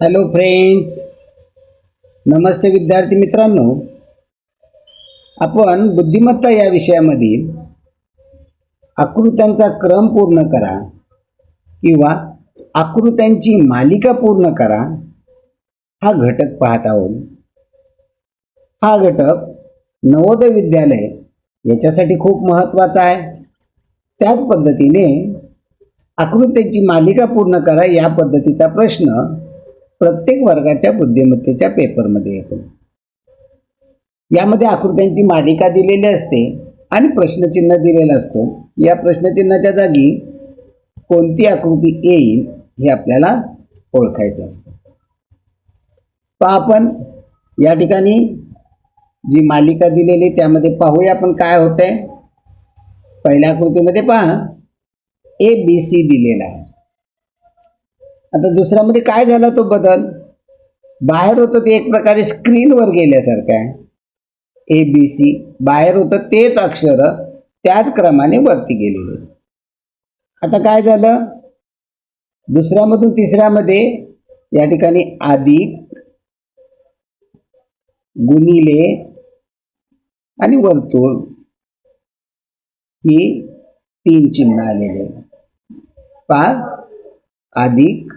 Hello friends नमस्ते विद्यार्थी मित्रांनो. आपण बुद्धिमत्ता या विषयामध्ये आकृत्यांचा क्रम पूर्ण करा किंवा आकृत्यांची मालिका पूर्ण करा. हा घटक पाहत आहोत. हा घटक नवोदय विद्यालय याच्यासाठी खूप महत्त्वाचा आहे. त्याच पद्धतीने आकृत्यांची मालिका पूर्ण करा या पद्धतीचा प्रश्न प्रत्येक वर्गाच्या बुद्धिमत्तेच्या पेपरमध्ये येतो. यामध्ये आकृत्यांची मालिका दिलेली असते आणि प्रश्नचिन्ह दिलेला असतो. या प्रश्नचिन्हाच्या जागी कोणती आकृती येईल हे आपल्याला ओळखायचं असतं. तर आपण या ठिकाणी जी मालिका दिलेली त्यामध्ये पाहूया आपण काय होतंय. पहिल्या आकृतीमध्ये पहा. ए बी सी दिलेला आहे. आता दुसऱ्यामध्ये काय झाला तो बदल? बाहेर होतं ते एक प्रकारे स्क्रीनवर गेल्यासारखं आहे. ए बी सी बाहेर होतं तेच अक्षर त्याच क्रमाने वरती गेलेले. आता काय झालं? दुसऱ्यामधून तिसऱ्यामध्ये या ठिकाणी अधिक गुणिले आणि वर्तुळ ही तीन चिन्ह आलेले पाच अधिक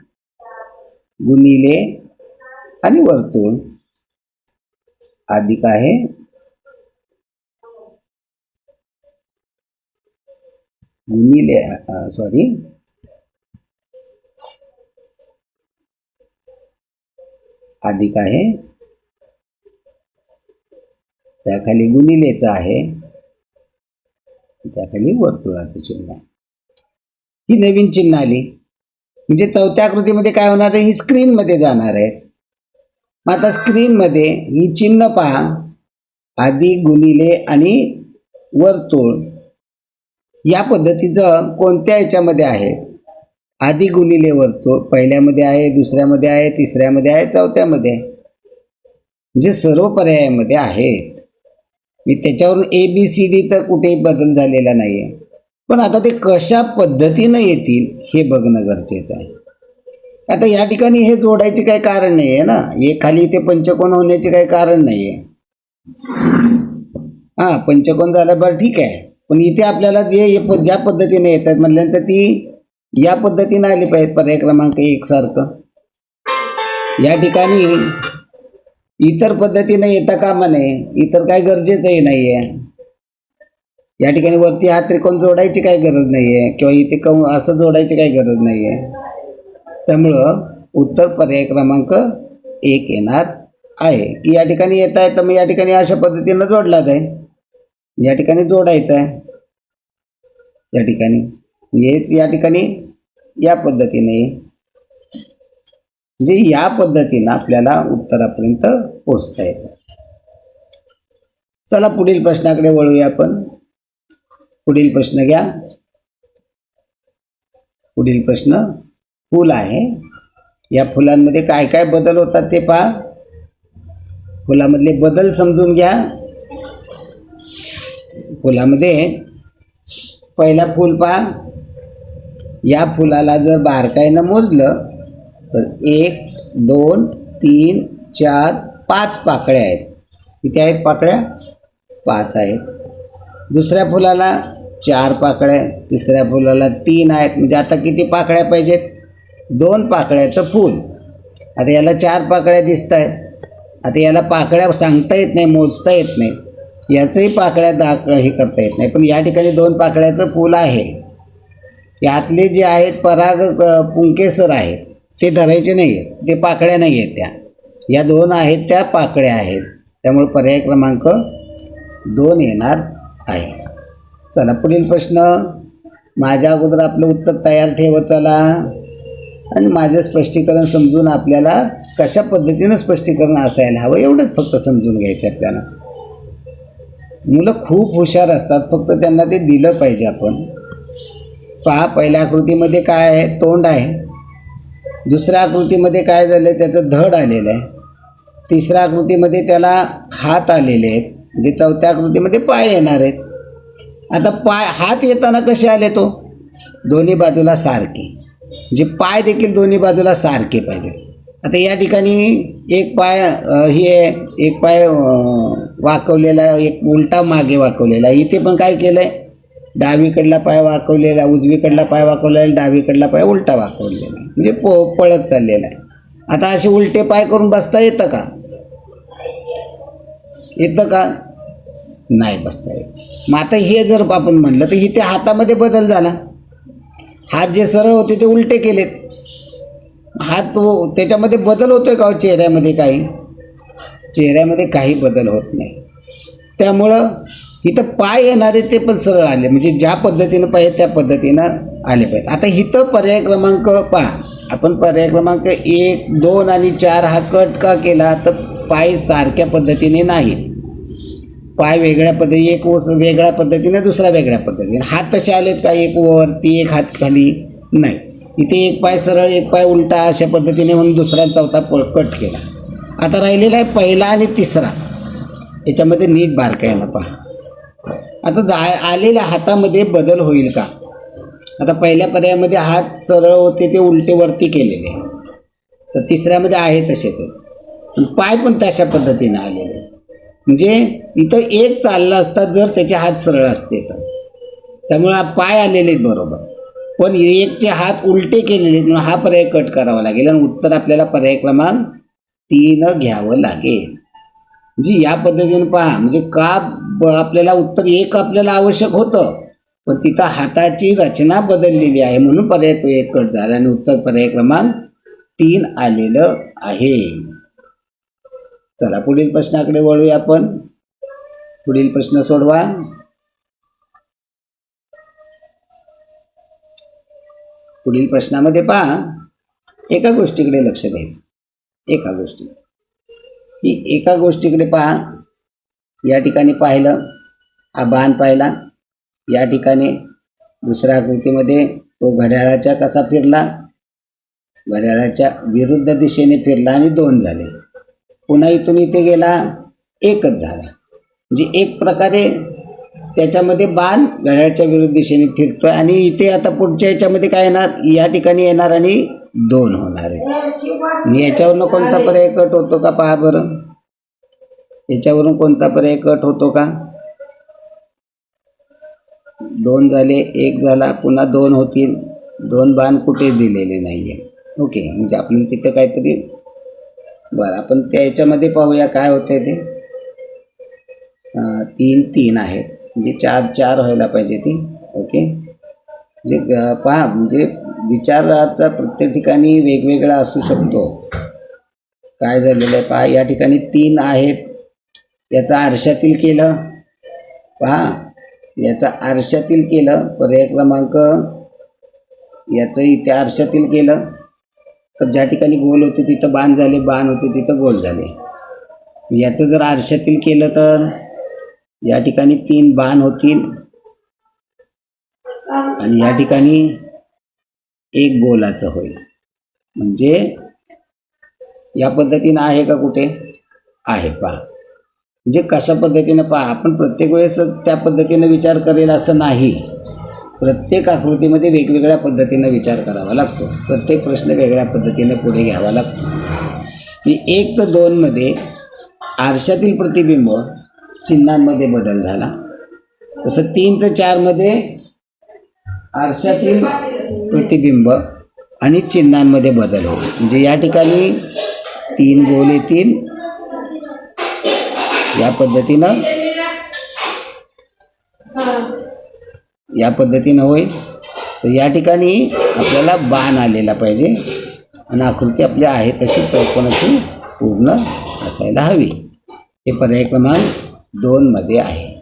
गुणिले आणि वर्तुळ अधिक आहे. गुणिले सॉरी अधिक आहे. त्याखाली गुणिलेचं आहे. त्याखाली वर्तुळाचं चिन्ह आहे. ही नवीन चिन्ह आली. म्हणजे चौथ्या आकृतीमध्ये काय होणार आहे? ही स्क्रीनमध्ये जाणार आहे. मग आता स्क्रीनमध्ये ही चिन्ह पहा. आधी गुणिले आणि वर्तुळ. या पद्धतीचं कोणत्या याच्यामध्ये आहे? आधी गुणिले वर्तुळ. पहिल्यामध्ये आहे दुसऱ्यामध्ये आहे तिसऱ्यामध्ये आहे चौथ्यामध्ये. म्हणजे सर्व पर्यायामध्ये आहेत. मी त्याच्यावरून ए बी सी डी तर कुठेही बदल झालेला नाही आहे पण आता ते कशा पद्धतीनं येतील हे बघणं गरजेचं आहे. आता या ठिकाणी हे जोडायचे काही कारण नाही आहे ना? हे खाली ते पंचकोन होण्याचे काही कारण नाही आहे हां पंचकोन झालं बरं ठीक आहे. पण इथे आपल्याला जे हे प- ज्या पद्धतीने येतात म्हटल्यानंतर ती या पद्धतीने आली पाहिजे पर्याय क्रमांक एक सारखं. या ठिकाणी इतर पद्धतीने येता कामा नये. इतर काय गरजेचंही नाही आहे या ठिकाणी वरती हा त्रिकोण जोडायची काही गरज नाही आहे किंवा इथे कम असं जोडायची काही गरज नाही आहे त्यामुळं उत्तर पर्याय क्रमांक एक येणार आहे. की या ठिकाणी येत आहे तर मग या ठिकाणी अशा पद्धतीनं जोडला जाईल. या ठिकाणी जोडायचं आहे. या ठिकाणी. हेच या ठिकाणी या पद्धतीने. म्हणजे या पद्धतीनं आपल्याला उत्तरापर्यंत पोचता येतं. चला पुढील प्रश्नाकडे वळूया आपण. पुढील प्रश्न घ्या. पुढील प्रश्न फूल आहे. या फुलांमध्ये काय काय बदल होतात ते पहा. फुलामधले बदल समजून घ्या. फुलामध्ये पहिला फूल पहा. या फुलाला जर बारकाईनं मोजलं तर एक दोन तीन चार पाच पाकळ्या आहेत. किती आहेत पाकळ्या? पाच आहेत. दुसऱ्या फुलाला चार पाकळ्या तिसऱ्या फुलाला तीन आहेत. म्हणजे आता किती पाकळ्या पाहिजेत? दोन पाकळ्याचं फूल. आता याला चार पाकळ्या दिसत आहेत आता याला पाकळ्या सांगता येत नाही मोजता येत नाही. याचंही पाकळ्या दाख हे करता येत नाही. पण या ठिकाणी दोन पाकळ्याचं फूल आहे. यातले जे आहेत पराग पुंकेसर आहेत. ते धरायचे नाही आहेत. ते पाकळ्या नाही आहेत त्या. या दोन आहेत त्या पाकळ्या आहेत. त्यामुळे पर्याय क्रमांक दोन येणार. आहे. चला पुढील प्रश्न. माझ्या अगोदर आपलं उत्तर तयार ठेवत चला. आणि माझं स्पष्टीकरण समजून आपल्याला कशा पद्धतीनं स्पष्टीकरण असायला हवं एवढंच फक्त समजून घ्यायचं आपल्याला. मुलं खूप हुशार असतात फक्त त्यांना ते दिलं पाहिजे आपण. पहा पहिल्या आकृतीमध्ये काय आहे? तोंड आहे. दुसऱ्या आकृतीमध्ये काय झालं आहे त्याचं धड आलेलं आहे. तिसऱ्या आकृतीमध्ये त्याला हात आलेले आहेत. म्हणजे चौथ्या आकृतीमध्ये पाय येणार आहेत. आता पाय हात येताना कसे आले तो? दोन्ही बाजूला सारखे. म्हणजे पाय देखील दोन्ही बाजूला सारखे पाहिजेत. आता या ठिकाणी एक पाय हे आहे, एक पाय वाकवलेला एक उलटा मागे वाकवलेला. आहे. इथे पण काय केलं आहे डावीकडला पाय वाकवलेला उजवीकडला पाय वाकवलेला डावीकडला पाय उलटा वाकवलेला. आहे. म्हणजे प पळत चाललेला आहे. आता असे उलटे पाय करून बसता येतं का? येतं का? नाही बसता येत. मग आता हे जर आपण म्हणलं तर इथे हातामध्ये बदल झाला. हात जे सरळ होते ते उलटे केलेत. हात हो त्याच्यामध्ये बदल होतोय का हो चेहऱ्यामध्ये काही? चेहऱ्यामध्ये काही बदल होत नाही. त्यामुळं इथं पाय येणारे ते पण सरळ आले. म्हणजे ज्या पद्धतीनं पाहिजे त्या पद्धतीनं आले पाहिजे आता इथं पर्याय क्रमांक पहा. आपण पर्याय क्रमांक एक दोन आणि चार हा कट का केला तर पाय सारख्या पद्धतीने नाहीत. पाय वेगळ्या पद्धती एक ओस वेगळ्या पद्धतीने दुसऱ्या वेगळ्या पद्धतीने. हात तसे आलेत का? एक वरती एक हात खाली? नाही. इथे एक पाय सरळ एक पाय उलटा अशा पद्धतीने म्हणून दुसरा चौथा प कट केला. आता राहिलेला आहे पहिला आणि तिसरा. याच्यामध्ये नीट बारकायला पहा. आता जा आलेल्या हातामध्ये बदल होईल का? आता पहिल्या पर्यायामध्ये हात सरळ होते ते उलटे वरती केलेले. तर तिसऱ्यामध्ये आहे तसेच. पाय पण तशा पद्धतीनं आलेले. म्हणजे इथं एक चालला असता जर त्याचे हात सरळ असते तर. त्यामुळे हा पाय आलेले आहेत बरोबर. पण एकचे हात उलटे केलेले आहेत म्हणून हा पर्याय कट करावा लागेल आणि उत्तर आपल्याला पर्याय क्रमांक तीन घ्यावं लागेल. म्हणजे या पद्धतीने पहा म्हणजे का ब- आपल्याला उत्तर एक आपल्याला आवश्यक होतं? पण तिथं हाताची रचना बदललेली आहे म्हणून पर्याय तो एक कट झाला आणि उत्तर पर्याय क्रमांक तीन आलेलं आहे. चला पुढील प्रश्नाकडे वळूया आपण. पुढील प्रश्न सोडवा. पुढील प्रश्नामध्ये पहा. एका गोष्टीकडे लक्ष द्यायचं. एका गोष्टी. ही एका गोष्टीकडे पहा. या ठिकाणी पाहिलं. हा बाण पाहिला. या ठिकाणी दुसऱ्या आकृतीमध्ये तो घड्याळाच्या कसा फिरला? घड्याळाच्या विरुद्ध दिशेने फिरला आणि दोन झाले. पुन्हा इथून इथे गेला एकच झाला. म्हणजे एक प्रकारे त्याच्यामध्ये बाण घड्याळाच्या विरुद्ध दिशेने फिरतोय आणि इथे आता पुढच्या याच्यामध्ये काय येणार? या ठिकाणी येणार आणि दोन होणार आहे. याच्यावरनं कोणता पर्याय कट होतो का? पहा बरं. याच्यावरून कोणता पर्याय कट होतो का? दोन झाले एक झाला पुन्हा दोन होतील. दोन बाण कुठे दिलेले नाही आहे ओके म्हणजे आपल्याला तिथं काहीतरी बरं आपण त्या याच्यामध्ये पाहूया काय होतं ते. तीन तीन आहेत. म्हणजे चार चार व्हायला पाहिजे ती. ओके म्हणजे पहा म्हणजे विचाराचा प्रत्येक ठिकाणी वेगवेगळा असू शकतो. काय झालेलं आहे? पहा या ठिकाणी तीन आहेत. याचा आरशातील केलं. पहा याचा आरशातील केलं पर्याय क्रमांक याचं इथे आरशातील केलं. तर ज्या ठिकाणी गोल होते तिथं बाण झाले बाण होते तिथं गोल झाले. याचं जर आरशातील केलं तर या ठिकाणी तीन बाण होतील. आणि या ठिकाणी एक गोलाचं होईल. म्हणजे या पद्धतीनं आहे का कुठे? आहे पहा. म्हणजे कशा पद्धतीनं पहा आपण प्रत्येक वेळेस त्या पद्धतीनं विचार करेल असं नाही. प्रत्येक आकृतीमध्ये वेगवेगळ्या पद्धतीनं विचार करावा लागतो. प्रत्येक प्रश्न वेगळ्या पद्धतीनं पुढे घ्यावा लागतो. की एक तर दोनमध्ये आरशातील प्रतिबिंब चिन्हांमध्ये बदल झाला. तसं तीन तर चारमध्ये आरशातील प्रतिबिंब आणि चिन्हांमध्ये बदल होईल. म्हणजे या ठिकाणी तीन गोल येतील या पद्धतीनं? या पद्धतीनं होईल. तर या ठिकाणी आपल्याला बाण आलेला पाहिजे. आणि आकृती आपली आहे तशी चौकोनाची पूर्ण असायला हवी. हे पर्याय क्रमांक दोनमध्ये आहे.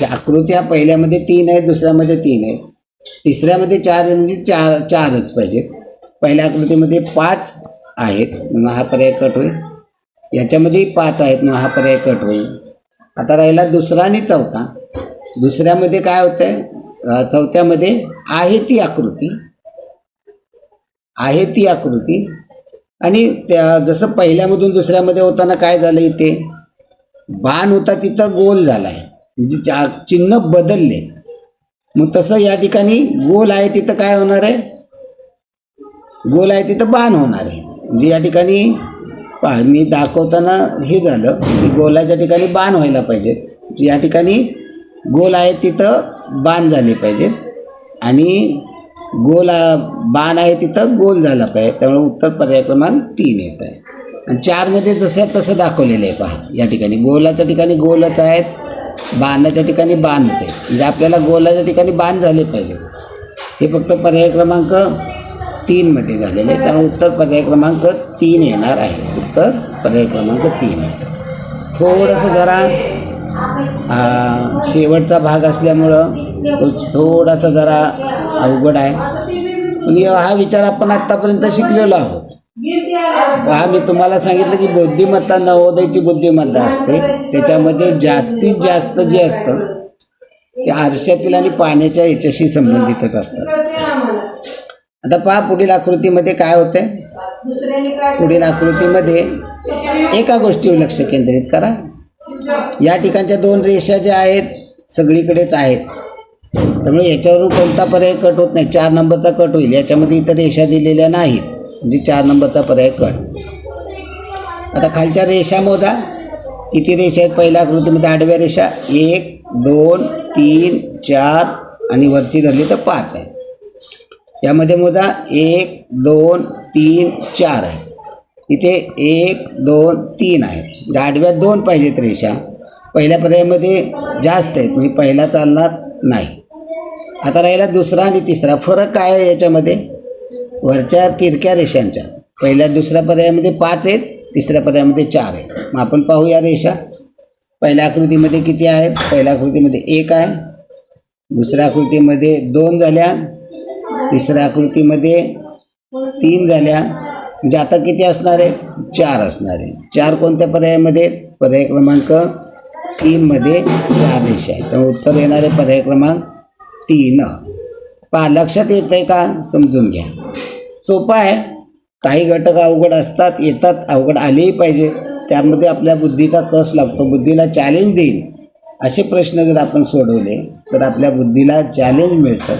त्या आकृत्या पहिल्यामध्ये तीन आहेत दुसऱ्यामध्ये तीन आहेत. तिसऱ्यामध्ये चार म्हणजे चार चारच पाहिजेत. पहिल्या आकृतीमध्ये पाच आहेत. म्हणून हा पर्याय कट होईल. याच्यामध्येही पाच आहेत म्हणून हा पर्याय कट होईल. आता राहिला दुसरा आणि चौथा. दुसऱ्यामध्ये काय होतं चौथ्यामध्ये आहे ती आकृती. आहे ती आकृती. आणि त्या जसं पहिल्यामधून दुसऱ्यामध्ये होताना काय झालं इथे? बाण होता तिथं गोल झाला आहे म्हणजे चिन्ह बदलले. मग तसं या ठिकाणी गोल आहे तिथं काय होणार आहे? गोल आहे तिथं बाण होणार आहे. म्हणजे या ठिकाणी पहा मी दाखवताना हे झालं की गोलाच्या ठिकाणी बाण व्हायला पाहिजेत. या ठिकाणी गोल आहे तिथं बाण झाले पाहिजेत. आणि गोल बाण आहे तिथं गोल झाला पाहिजे. त्यामुळे उत्तर पर्याय क्रमांक तीन येत आहे. आणि चारमध्ये जसं तसं दाखवलेलं आहे पहा या ठिकाणी. गोलाच्या ठिकाणी गोलच आहेत बाणाच्या ठिकाणी बाणच आहे म्हणजे आपल्याला गोलाच्या ठिकाणी बाण झाले पाहिजेत. हे फक्त पर्याय क्रमांक तीनमध्ये झालेले. आहे त्यामुळे उत्तर पर्याय क्रमांक तीन येणार आहे. उत्तर पर्याय क्रमांक तीन आहे. थोडंसं जरा शेवटचा भाग असल्यामुळं तो थोडासा जरा अवघड आहे. पण हा विचार आपण आत्तापर्यंत शिकलेलो आहोत. हा मी तुम्हाला सांगितलं की बुद्धिमत्ता नवोदयची बुद्धिमत्ता असते. त्याच्यामध्ये जास्तीत जास्त जे असतं ते आरशातील आणि पाण्याच्या याच्याशी संबंधितच असतं. आता पहा पुढील आकृतीमध्ये काय होतंय? पुढील आकृतीमध्ये एका गोष्टीवर लक्ष केंद्रित करा. या ठिकाणच्या दोन रेषा ज्या आहेत सगळीकडेच आहेत. त्यामुळे याच्यावरून कोणता पर्याय कट होत नाही. चार नंबरचा कट होईल. याच्यामध्ये इतर रेषा दिलेल्या नाहीत. म्हणजे चार नंबरचा पर्याय कट. आता खालच्या रेषा मोजा. किती रेषा आहेत? पहिल्या आकृतीमध्ये आडव्या रेषा एक दोन तीन चार आणि वरची धरली तर पाच आहे. यामध्ये मोजा एक दोन तीन चार आहे. इथे एक दोन तीन आहे. म्हणजे आडव्यात दोन पाहिजेत रेषा. पहिल्या पर्यायामध्ये जास्त आहेत म्हणजे पहिला चालणार नाही. आता राहिला दुसरा आणि तिसरा. फरक काय आहे याच्यामध्ये? वरच्या तिरक्या रेषांच्या. पहिल्या दुसऱ्या पर्यायामध्ये पाच आहेत तिसऱ्या पर्यायामध्ये चार आहेत. मग आपण पाहूया रेषा. पहिल्या आकृतीमध्ये किती आहेत? पहिल्या आकृतीमध्ये एक आहे. दुसऱ्या आकृतीमध्ये दोन झाल्या. तिसऱ्या आकृतीमध्ये तीन झाल्या. म्हणजे आता किती असणार आहे? चार असणार आहे. चार कोणत्या पर्यायामध्ये? पर्याय क्रमांक तीनमध्ये चार रेषा आहे त्यामुळे उत्तर येणारे पर्याय क्रमांक तीन. पहा लक्षात येतं आहे का? समजून घ्या. सोपं आहे. काही घटक अवघड असतात येतात अवघड आलेही पाहिजे. त्यामध्ये आपल्या बुद्धीचा कस लागतो? बुद्धीला चॅलेंज देईल. असे प्रश्न जर आपण सोडवले तर आपल्या बुद्धीला चॅलेंज मिळतं.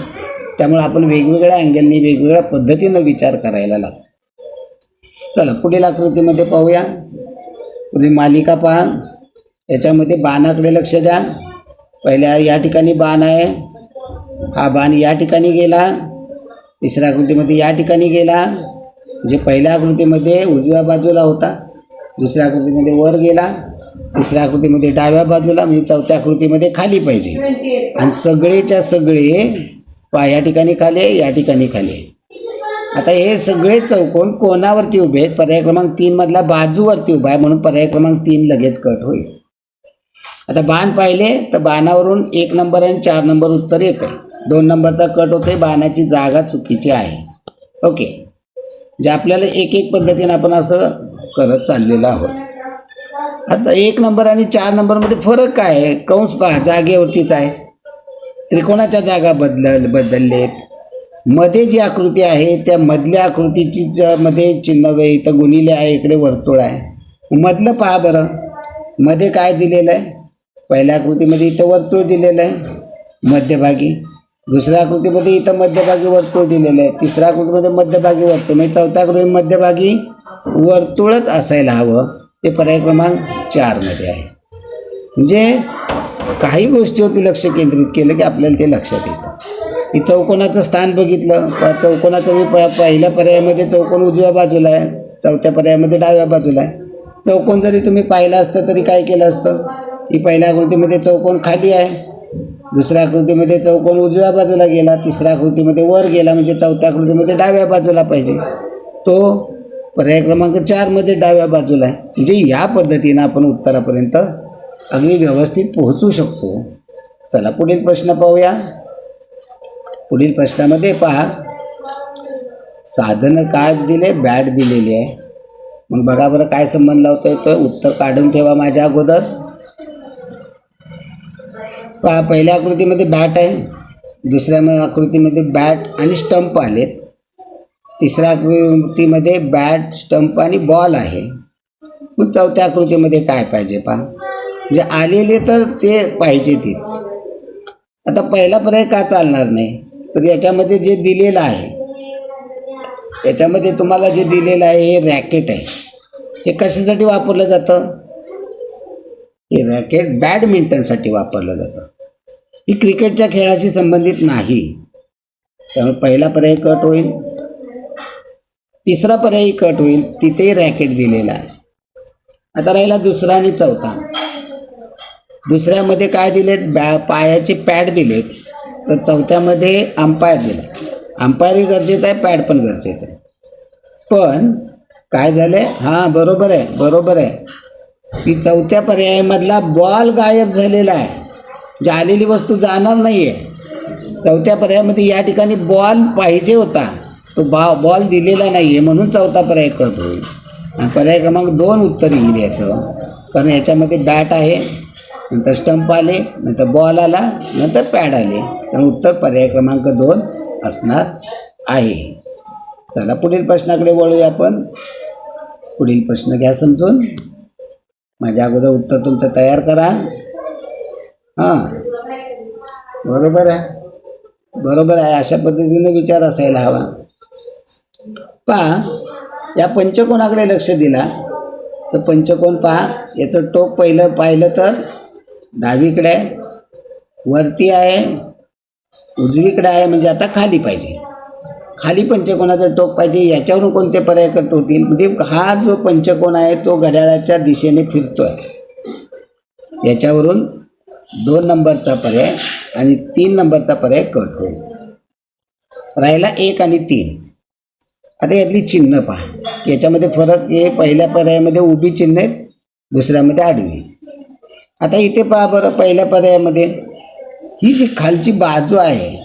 त्यामुळे आपण वेगवेगळ्या अँगलनी वेगवेगळ्या पद्धतीनं विचार करायला लागतो. चला पुढील आकृतीमध्ये पाहूया. पुढील मालिका पहा. याच्यामध्ये बाणाकडे लक्ष द्या. पहिल्या या ठिकाणी बाण आहे. हा बाण या ठिकाणी गेला. तिसऱ्या आकृतीमध्ये या ठिकाणी गेला. जे पहिल्या आकृतीमध्ये उजव्या बाजूला होता दुसऱ्या आकृतीमध्ये वर गेला. तिसऱ्या आकृतीमध्ये डाव्या बाजूला म्हणजे चौथ्या आकृतीमध्ये खाली पाहिजे. आणि सगळेच्या सगळे पहा या ठिकाणी खाली आहे या ठिकाणी खाली आहे. आता हे सगळे चौकोन कोणावरती उभे आहेत? पर्याय क्रमांक तीनमधला बाजूवरती उभा आहे म्हणून पर्याय क्रमांक तीन लगेच कट होईल. आता बाण पाहिले तर बाणावरून एक नंबर आणि चार नंबर उत्तर येते दोन नंबरचा कट होते बाणाची जागा चुकीची आहे. ओके. जे आपल्याला एक एक पद्धतीने आपण असं करत चाललेलो आहोत. आता एक नंबर आणि चार नंबरमध्ये फरक काय आहे? कंस पहा जागेवरतीच आहे. त्रिकोणाच्या जागा बदल बदललेत. मध्ये जी आकृती आहे त्या मधल्या आकृतीची ज- मध्ये चिन्ह इथं गुणिले आहे इकडे वर्तुळ आहे. मधलं पहा बरं. मध्ये काय दिलेलं आहे? पहिल्या आकृतीमध्ये इथं वर्तुळ दिलेलं आहे मध्यभागी. दुसऱ्या आकृतीमध्ये इथं मध्यभागी वर्तुळ दिलेलं आहे. तिसऱ्या आकृतीमध्ये मध्यभागी वर्तुळ. म्हणजे चौथ्या आकृती मध्यभागी वर्तुळच असायला हवं. ते पर्याय क्रमांक चारमध्ये आहे. म्हणजे काही गोष्टीवरती लक्ष केंद्रित केलं की आपल्याला ते लक्षात येतं. की चौकोनाचं स्थान बघितलं चौकोनाचं मी प पहिल्या पर्यायामध्ये चौकोन उजव्या बाजूला आहे चौथ्या पर्यायामध्ये डाव्या बाजूला आहे. चौकोन जरी तुम्ही पाहिलं असतं तरी काय केलं असतं? की पहिल्या आकृतीमध्ये चौकोन खाली आहे दुसऱ्या आकृतीमध्ये चौकोन उजव्या बाजूला गेला तिसऱ्या आकृतीमध्ये वर गेला म्हणजे चौथ्या आकृतीमध्ये डाव्या बाजूला पाहिजे. तो पर्याय क्रमांक चारमध्ये डाव्या बाजूला आहे. म्हणजे या पद्धतीनं आपण उत्तरापर्यंत अगदी व्यवस्थित पोहोचू शकतो. चला पुढील प्रश्न पाहूया. पुढील प्रश्नामध्ये पहा. साधनं काय दिले? बॅट दिलेली आहे. मग बघा बरं काय संबंध लावतो आहे तो. उत्तर काढून ठेवा माझ्या अगोदर. पहा पहिल्या आकृतीमध्ये बॅट आहे. दुसऱ्या आकृतीमध्ये बॅट आणि स्टंप आलेत. तिसऱ्या आकृतीमध्ये बॅट स्टंप आणि बॉल आहे. मग चौथ्या आकृतीमध्ये काय पाहिजे पहा. म्हणजे आलेले तर ते पाहिजे तीच. आता पहिला पर्याय का चालणार नाही? तर याच्यामध्ये जे दिलेलं आहे याच्यामध्ये तुम्हाला जे दिलेलं आहे हे रॅकेट आहे. हे कशासाठी वापरलं जातं? हे रॅकेट बॅडमिंटनसाठी वापरलं जातं. ही क्रिकेटच्या खेळाशी संबंधित नाही. त्यामुळे पहिला पर्याय कट होईल. तिसरा पर्यायी कट होईल. तिथेही रॅकेट दिलेला आहे. आता राहिला दुसरा आणि चौथा. दुसऱ्यामध्ये काय दिलेत? बॅ पायाचे पॅड दिलेत. तर चौथ्यामध्ये अंपायर दिला अंपायरही गरजेचं आहे पॅड पण गरजेचं आहे. पण काय झालं आहे हां बरोबर आहे बरोबर आहे. की चौथ्या पर्यायामधला बॉल गायब झालेला आहे. जी आलेली वस्तू जाणार नाही आहे चौथ्या पर्यायामध्ये या ठिकाणी बॉल पाहिजे होता. तो बा बॉल दिलेला नाही आहे म्हणून चौथा पर्याय कट होईल आणि पर्याय क्रमांक दोन उत्तर येईल याचं. कारण याच्यामध्ये बॅट आहे. नंतर स्टंप आले नंतर बॉल आला नंतर पॅड आले. तर उत्तर पर्याय क्रमांक दोन असणार आहे. चला पुढील प्रश्नाकडे वळूया आपण. पुढील प्रश्न घ्या समजून. माझ्या अगोदर उत्तर तुमचं तयार करा. हां. बरोबर आहे. बरोबर आहे. अशा पद्धतीने विचार असायला हवा. पहा या पंचकोणाकडे लक्ष दिला. तर पंचकोण पहा याचं टोक पहिलं पाहिलं तर डावीकडे आहे वरती आहे उजवीकडे आहे म्हणजे आता खाली पाहिजे. खाली पंचकोणाचं टोक पाहिजे याच्यावरून कोणते पर्याय कट होतील? म्हणजे हा जो पंचकोण आहे तो घड्याळाच्या दिशेने फिरतो आहे याच्यावरून दोन नंबरचा पर्याय आणि तीन नंबरचा पर्याय कट होईल. राहिला एक आणि तीन. आता यातली चिन्ह पहा याच्यामध्ये फरक हे पहिल्या पर्यायामध्ये उभी चिन्ह आहेत दुसऱ्यामध्ये आडवी. आता इथे पहा बरं पहिल्या पर्यायामध्ये. ही जी खालची बाजू आहे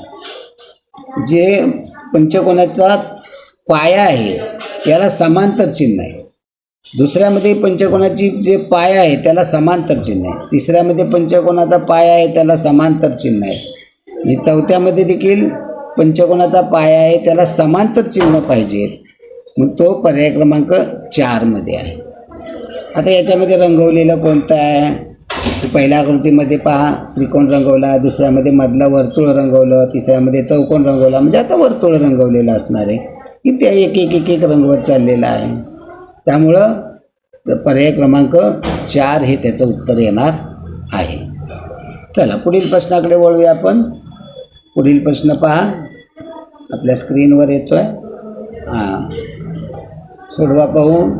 जे पंचकोणाचा पाया आहे त्याला समांतर चिन्ह आहे. दुसऱ्यामध्ये पंचकोणाची जे पाय आहे त्याला समांतर चिन्ह आहे. तिसऱ्यामध्ये पंचकोणाचा पाया आहे त्याला समांतर चिन्ह आहे. आणि चौथ्यामध्ये देखील पंचकोणाचा पाया आहे त्याला समांतर चिन्ह पाहिजे. मग तो पर्याय क्रमांक चारमध्ये आहे. आता याच्यामध्ये रंगवलेलं कोणतं आहे? पहिल्या आकृतीमध्ये पहा त्रिकोण रंगवला दुसऱ्यामध्ये मधला वर्तुळ रंगवलं तिसऱ्यामध्ये चौकोन रंगवला. म्हणजे आता वर्तुळ रंगवलेलं असणार आहे. की त्या एक एक एक एक रंगवत चाललेला आहे. त्यामुळं पर्याय क्रमांक चार हे त्याचं उत्तर येणार आहे. चला पुढील प्रश्नाकडे वळूया आपण. पुढील प्रश्न पहा. आपल्या स्क्रीनवर येतो आहे हां. सोडवा पाहू.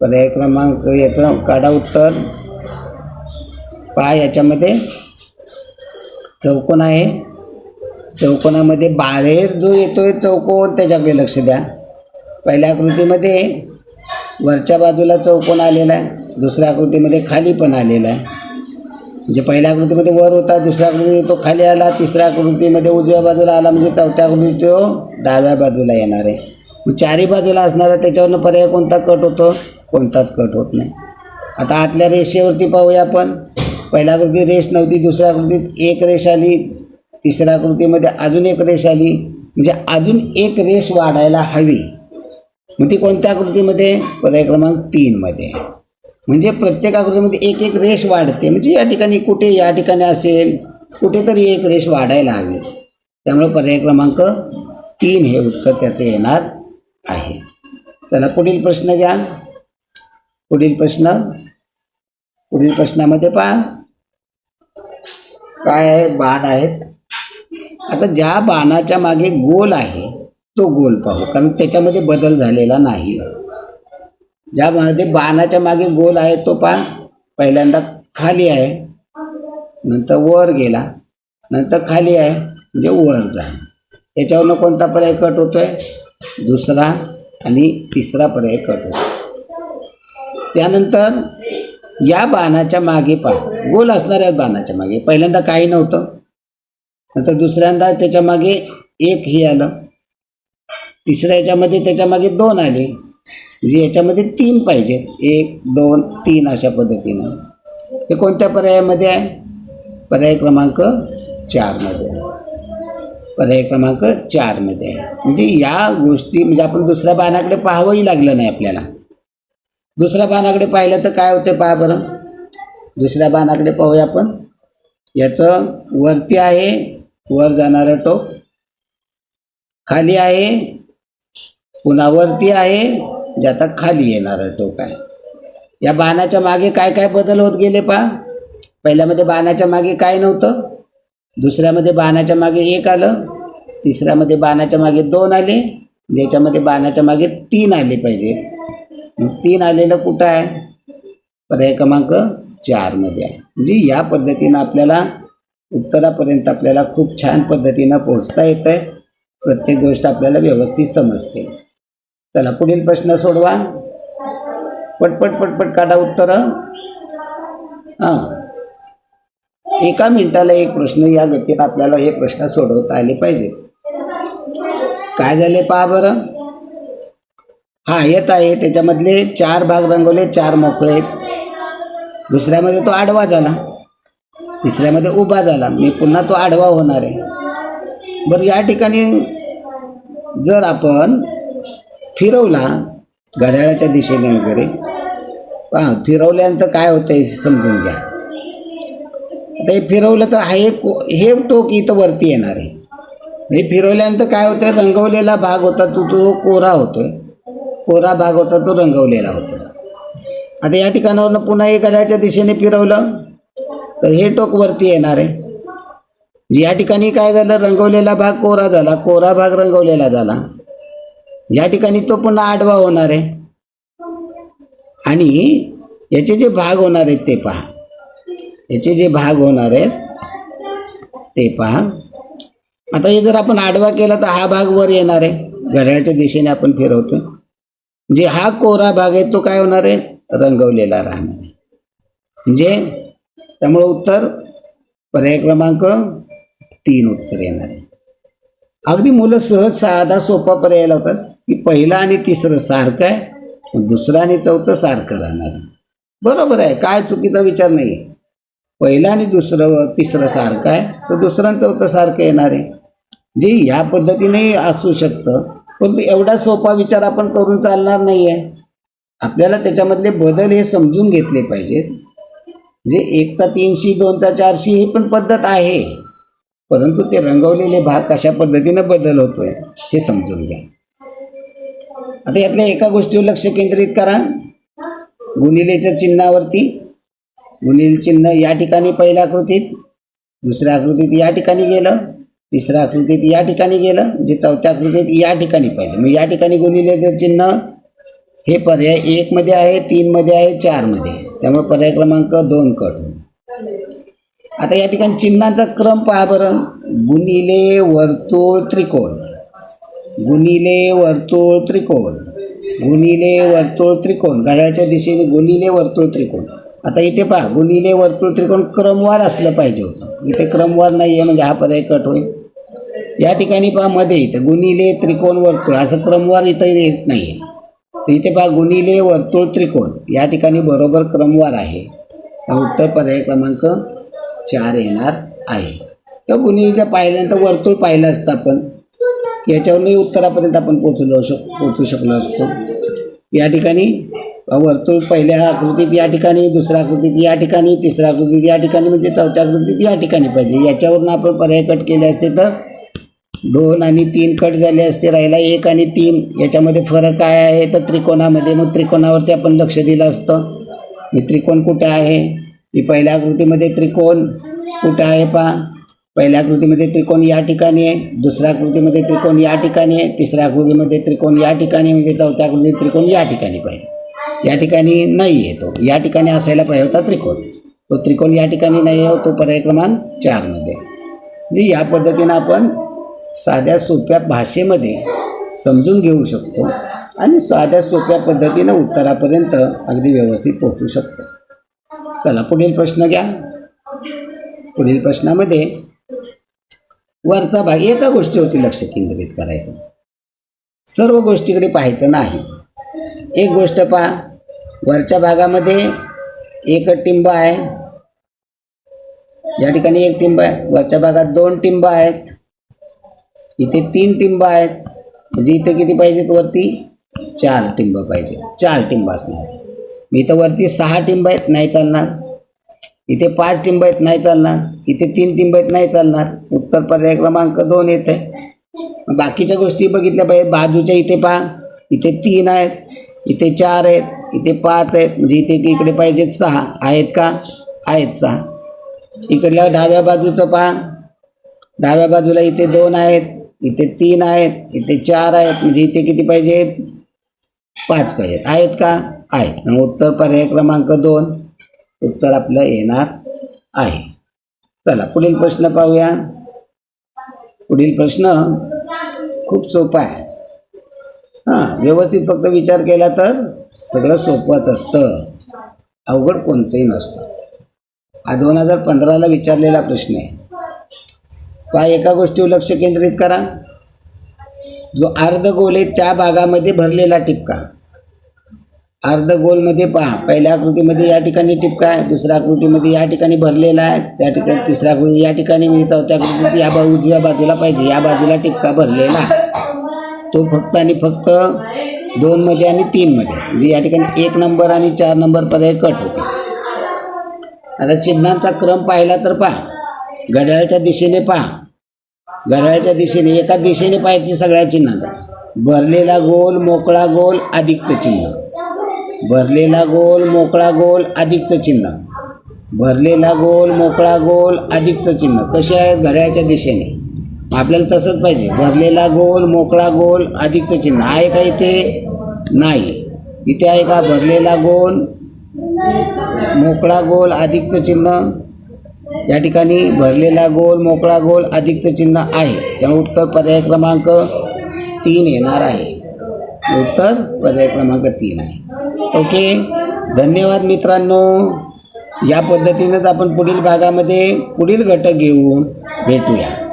पर्याय क्रमांक याचं काढा उत्तर. पहा याच्यामध्ये चौकोन आहे. चौकोनामध्ये बाहेर जो येतो आहे चौकोन त्याच्याकडे लक्ष द्या. पहिल्या आकृतीमध्ये वरच्या बाजूला चौकोन आलेला आहे. दुसऱ्या आकृतीमध्ये खाली पण आलेला आहे. म्हणजे पहिल्या आकृतीमध्ये वर होता दुसऱ्या आकृतीमध्ये तो खाली आला तिसऱ्या आकृतीमध्ये उजव्या बाजूला आला म्हणजे चौथ्या आकृतीत तो डाव्या बाजूला येणार आहे. मग चारी बाजूला असणारा त्याच्यावरनं पर्याय कोणता? कट होतो. कोणताच कट होत नाही. आता आतल्या रेषेवरती पाहूया आपण. पहिल्या कृती रेष नव्हती दुसऱ्या कृतीत एक रेष आली तिसऱ्या कृतीमध्ये अजून एक रेष आली. म्हणजे अजून एक रेष वाढायला हवी. मग ती कोणत्या कृतीमध्ये? पर्याय क्रमांक तीनमध्ये म्हणजे प्रत्येक आकृतीमध्ये एक एक रेष वाढते. म्हणजे या ठिकाणी कुठे या ठिकाणी असेल कुठेतरी एक रेष वाढायला हवी. त्यामुळे पर्याय क्रमांक तीन हे उत्तर त्याचं येणार आहे. त्याला पुढील प्रश्न घ्या. पुढील प्रश्न. पुढील प्रश्नामध्ये पहा. काय आहे? बाण आहेत. आता ज्या बाणाच्या मागे गोल आहे तो गोल पाहू कारण त्याच्यामध्ये बदल झालेला नाही. ज्यामध्ये बाणाच्या मागे गोल आहे तो पहा. पहिल्यांदा खाली आहे नंतर वर गेला नंतर खाली आहे म्हणजे वर जा याच्यावरनं कोणता पर्याय कट होतोय? दुसरा आणि तिसरा पर्याय कट होतो त्यानंतर या बाणाच्या मागे पहा. गोल असणाऱ्या बाणाच्या मागे. पहिल्यांदा काही नव्हतं. नंतर दुसऱ्यांदा त्याच्यामागे एक ही आलं. तिसऱ्या याच्यामध्ये त्याच्यामागे दोन आले. म्हणजे याच्यामध्ये तीन पाहिजेत. एक दोन तीन अशा पद्धतीनं. हे कोणत्या पर्यायामध्ये आहे? पर्याय क्रमांक चारमध्ये पर्याय क्रमांक चारमध्ये आहे. म्हणजे या गोष्टी म्हणजे आपण दुसऱ्या बाणाकडे पाहावंही लागलं नाही आपल्याला. दुसऱ्या बाणाकडे पाहिलं तर काय होते पहा बरं. दुसऱ्या बाणाकडे पाहूया आपण. याचं वरती आहे वर जाणारं टोक. खाली आहे पुन्हा वरती आहे जे आता खाली येणारं टोक आहे. या बाणाच्या मागे काय काय बदल होत गेले पहा. पहिल्यामध्ये बाणाच्या मागे काय नव्हतं. दुसऱ्यामध्ये बाणाच्या मागे एक आलं. तिसऱ्यामध्ये बाणाच्या मागे दोन आले. ज्याच्यामध्ये बाणाच्या मागे तीन आले पाहिजे. मग तीन आलेलं कुठं आहे? पर्याय क्रमांक चारमध्ये आहे. म्हणजे या पद्धतीनं आपल्याला उत्तरापर्यंत आपल्याला खूप छान पद्धतीनं पोहोचता येतं आहे प्रत्येक गोष्ट आपल्याला व्यवस्थित समजते. चला पुढील प्रश्न सोडवा. पटपट पटपट काढा उत्तरं. हां. एका मिनिटाला एक प्रश्न या गतीत आपल्याला हे प्रश्न सोडवता आले पाहिजे काय झाले पहा बरं? हा येत आहे. त्याच्यामधले चार भाग रंगवले चार मोकळे आहेत. दुसऱ्यामध्ये तो आडवा झाला. तिसऱ्यामध्ये उभा झाला. मी पुन्हा तो आडवा होणार आहे. बरं या ठिकाणी जर आपण फिरवला घड्याळाच्या दिशेने वगैरे हां फिरवल्यानंतर काय होतं हे समजून घ्या. आता हे फिरवलं तर हे को हे टोक इथं वरती येणार आहे. म्हणजे फिरवल्यानंतर काय होतं रंगवलेला भाग होता तो तो कोरा होतोय. कोरा भाग होता तो रंगवलेला होता. आता या ठिकाणावरनं पुन्हा हे दिशेने फिरवलं तर हे टोक वरती येणार आहे. म्हणजे या ठिकाणी काय झालं? रंगवलेला भाग कोरा झाला कोरा भाग रंगवलेला झाला. या ठिकाणी तो पुन्हा आडवा होणार आहे. आणि याचे जे भाग होणार आहेत ते पहा. याचे जे भाग होणार आहेत ते पहा. आता हे जर आपण आडवा केला तर हा भाग वर येणार आहे. घड्याळाच्या दिशेने आपण फिरवतो जे हा कोरा भाग आहे तो काय होणार आहे? रंगवलेला राहणार आहे. म्हणजे त्यामुळं उत्तर पर्याय क्रमांक तीन उत्तर येणार आहे. अगदी मुलं सहज साधा सोपा पर्याय लावतात की पहिला आणि तिसरं सारखं आहे दुसरं आणि चौथं सारखं राहणार आहे. बरोबर आहे काय चुकीचा विचार नाही आहे पहिलं आणि दुसरं तिसरं सारखं आहे तर दुसरं आणि चौथं सारखं येणार आहे. जे ह्या पद्धतीने असू शकतं परंतु एवढा सोपा विचार आपण करून चालणार नाही आहे आपल्याला त्याच्यामधले बदल हे समजून घेतले पाहिजेत. जे एकचा तीनशी दोनचा चारशी ही पण पद्धत आहे. परंतु ते रंगवलेले भाग कशा पद्धतीनं बदल होतोय हे समजून घ्या. आता यातल्या एका गोष्टीवर लक्ष केंद्रित करा. गुणिलेच्या चिन्हावरती. गुणिले चिन्ह या ठिकाणी पहिल्या आकृतीत दुसऱ्या आकृतीत या ठिकाणी गेलं. तिसऱ्या आकृतीत या ठिकाणी गेलं म्हणजे चौथ्या आकृतीत या ठिकाणी पाहिजे मग या ठिकाणी गुणिलेचं चिन्ह हे पर्याय एकमध्ये आहे तीनमध्ये आहे चारमध्ये आहे. त्यामुळे पर्याय क्रमांक दोन कट होईल. आता या ठिकाणी चिन्हांचा क्रम पहा बरं. गुणिले वर्तुळ त्रिकोण. गुणिले वर्तुळ त्रिकोण. गुणिले वर्तुळ त्रिकोण. घड्याळाच्या दिशेने गुणिले वर्तुळ त्रिकोण. आता इथे पहा गुणिले वर्तुळ त्रिकोण क्रमवार असलं पाहिजे होतं. इथे क्रमवार नाही आहे म्हणजे हा पर्याय कट होईल. या ठिकाणी पहा मध्ये इथं गुणिले त्रिकोण वर्तुळ असं क्रमवार इथं येत नाही इथे पहा गुणिले वर्तुळ त्रिकोण या ठिकाणी बरोबर क्रमवार आहे. उत्तर पर्याय क्रमांक चार येणार आहे. तर गुणिलेच्या पाहिल्यानंतर वर्तुळ पाहिलं असतं आपण. याच्यावरही उत्तरापर्यंत आपण पोचलो शक पोचू शकलो असतो. या ठिकाणी वर्तुळ पहिल्या आकृतीत या ठिकाणी दुसऱ्या आकृतीत या ठिकाणी तिसऱ्या आकृतीत या ठिकाणी म्हणजे चौथ्या आकृतीत या ठिकाणी पाहिजे. याच्यावरून आपण पर्याय कट केले असते तर दोन आणि तीन कट झाले असते राहिला एक आणि तीन. याच्यामध्ये फरक काय आहे? तर त्रिकोणामध्ये मग त्रिकोणावरती आपण लक्ष दिलं असतं. मी त्रिकोण कुठे आहे? मी पहिल्या आकृतीमध्ये त्रिकोण कुठं आहे पहा. पहिल्या आकृतीमध्ये त्रिकोण या ठिकाणी आहे. दुसऱ्या आकृतीमध्ये त्रिकोण या ठिकाणी आहे. तिसऱ्या आकृतीमध्ये त्रिकोण या ठिकाणी म्हणजे चौथ्या आकृतीत त्रिकोण या ठिकाणी पाहिजे. या ठिकाणी नाही आहे तो. या ठिकाणी असायला पाहिजे होता त्रिकोण. तो त्रिकोण या ठिकाणी नाही आहे तो पर्याय क्रमांक चारमध्ये जी म्हणजे या पद्धतीनं आपण साध्या सोप्या भाषेमध्ये समजून घेऊ शकतो आणि साध्या सोप्या पद्धतीनं उत्तरापर्यंत अगदी व्यवस्थित पोहोचू शकतो. चला पुढील प्रश्न घ्या. पुढील प्रश्नामध्ये वरचा भाग एका गोष्टीवरती लक्ष केंद्रित करायचं. सर्व गोष्टीकडे पाहायचं नाही. एक गोष्ट पहा. वरच्या भागामध्ये एक टिंब आहे. या ठिकाणी एक टिंब आहे. वरच्या भागात दोन टिंब आहेत. इथे तीन टिंब आहेत. म्हणजे इथे किती पाहिजेत वरती? चार टिंब पाहिजे चार टिंब असणार. मी इथं वरती सहा टिंब आहेत नाही चालणार. इथे पाच टिंब आहेत नाही चालणार. इथे तीन टिंब आहेत नाही चालणार. उत्तर पर्याय क्रमांक दोन येत आहे बाकीच्या गोष्टी बघितल्या पाहिजे बाजूच्या इथे पहा. इथे तीन आहेत. इथे चार आहेत. इथे पाच आहेत. म्हणजे इथे इकडे पाहिजेत सहा. आहेत का? आहेत सहा. इकडल्या डाव्या बाजूचं पहा. डाव्या बाजूला इथे दोन आहेत. इथे तीन आहेत इथे चार आहेत म्हणजे इथे किती पाहिजेत पाच पाहिजेत आहेत का? आहेत. मग उत्तर पर्याय क्रमांक दोन. उत्तर आपलं येणार आहे. चला पुढील प्रश्न पाहूया. पुढील प्रश्न खूप सोपा आहे. हां व्यवस्थित फक्त विचार केला तर सगळं सोपंच असतं. अवघड कोणचंही नसतं. हा दोन हजार पंधराला विचारलेला प्रश्न आहे. पहा एका गोष्टीवर लक्ष केंद्रित करा. जो अर्धगोल आहे त्या भागामध्ये भरलेला टिपका. अर्धगोलमध्ये पहा पहिल्या आकृतीमध्ये या ठिकाणी टिपका आहे दुसऱ्या आकृतीमध्ये या ठिकाणी भरलेला आहे त्या ठिकाणी तिसऱ्या आकृती या ठिकाणी म्हणजे चौथ्या आकृतीत या बा उजव्या बाजूला पाहिजे या बाजूला टिपका भरलेला तो फक्त आणि फक्त दोनमध्ये आणि तीनमध्ये म्हणजे या ठिकाणी एक नंबर आणि चार नंबर पर्याय कट होते. आता चिन्हांचा क्रम पाहिला तर पहा घड्याळाच्या दिशेने पहा घड्याळच्या दिशेने एका दिशेने पाहायची सगळ्या चिन्हांचा भरलेला गोल मोकळा गोल अधिकचं चिन्ह. भरलेला गोल मोकळा गोल अधिकचं चिन्ह. भरलेला गोल मोकळा गोल अधिकचं चिन्ह. कसे आहे घड्याळच्या दिशेने. आपल्याला तसंच पाहिजे. भरलेला गोल मोकळा गोल अधिकचं चिन्ह. आहे का इथे? नाही. इथे आहे का? भरलेला गोल मोकळा गोल अधिकचं चिन्ह. या ठिकाणी भरलेला गोल मोकळा गोल अधिकचं चिन्ह आहे. त्यामुळे उत्तर पर्याय क्रमांक तीन येणार आहे. उत्तर पर्याय क्रमांक तीन आहे. ओके. धन्यवाद मित्रांनो. या पद्धतीनेच आपण पुढील भागामध्ये पुढील घटक घेऊन भेटूया.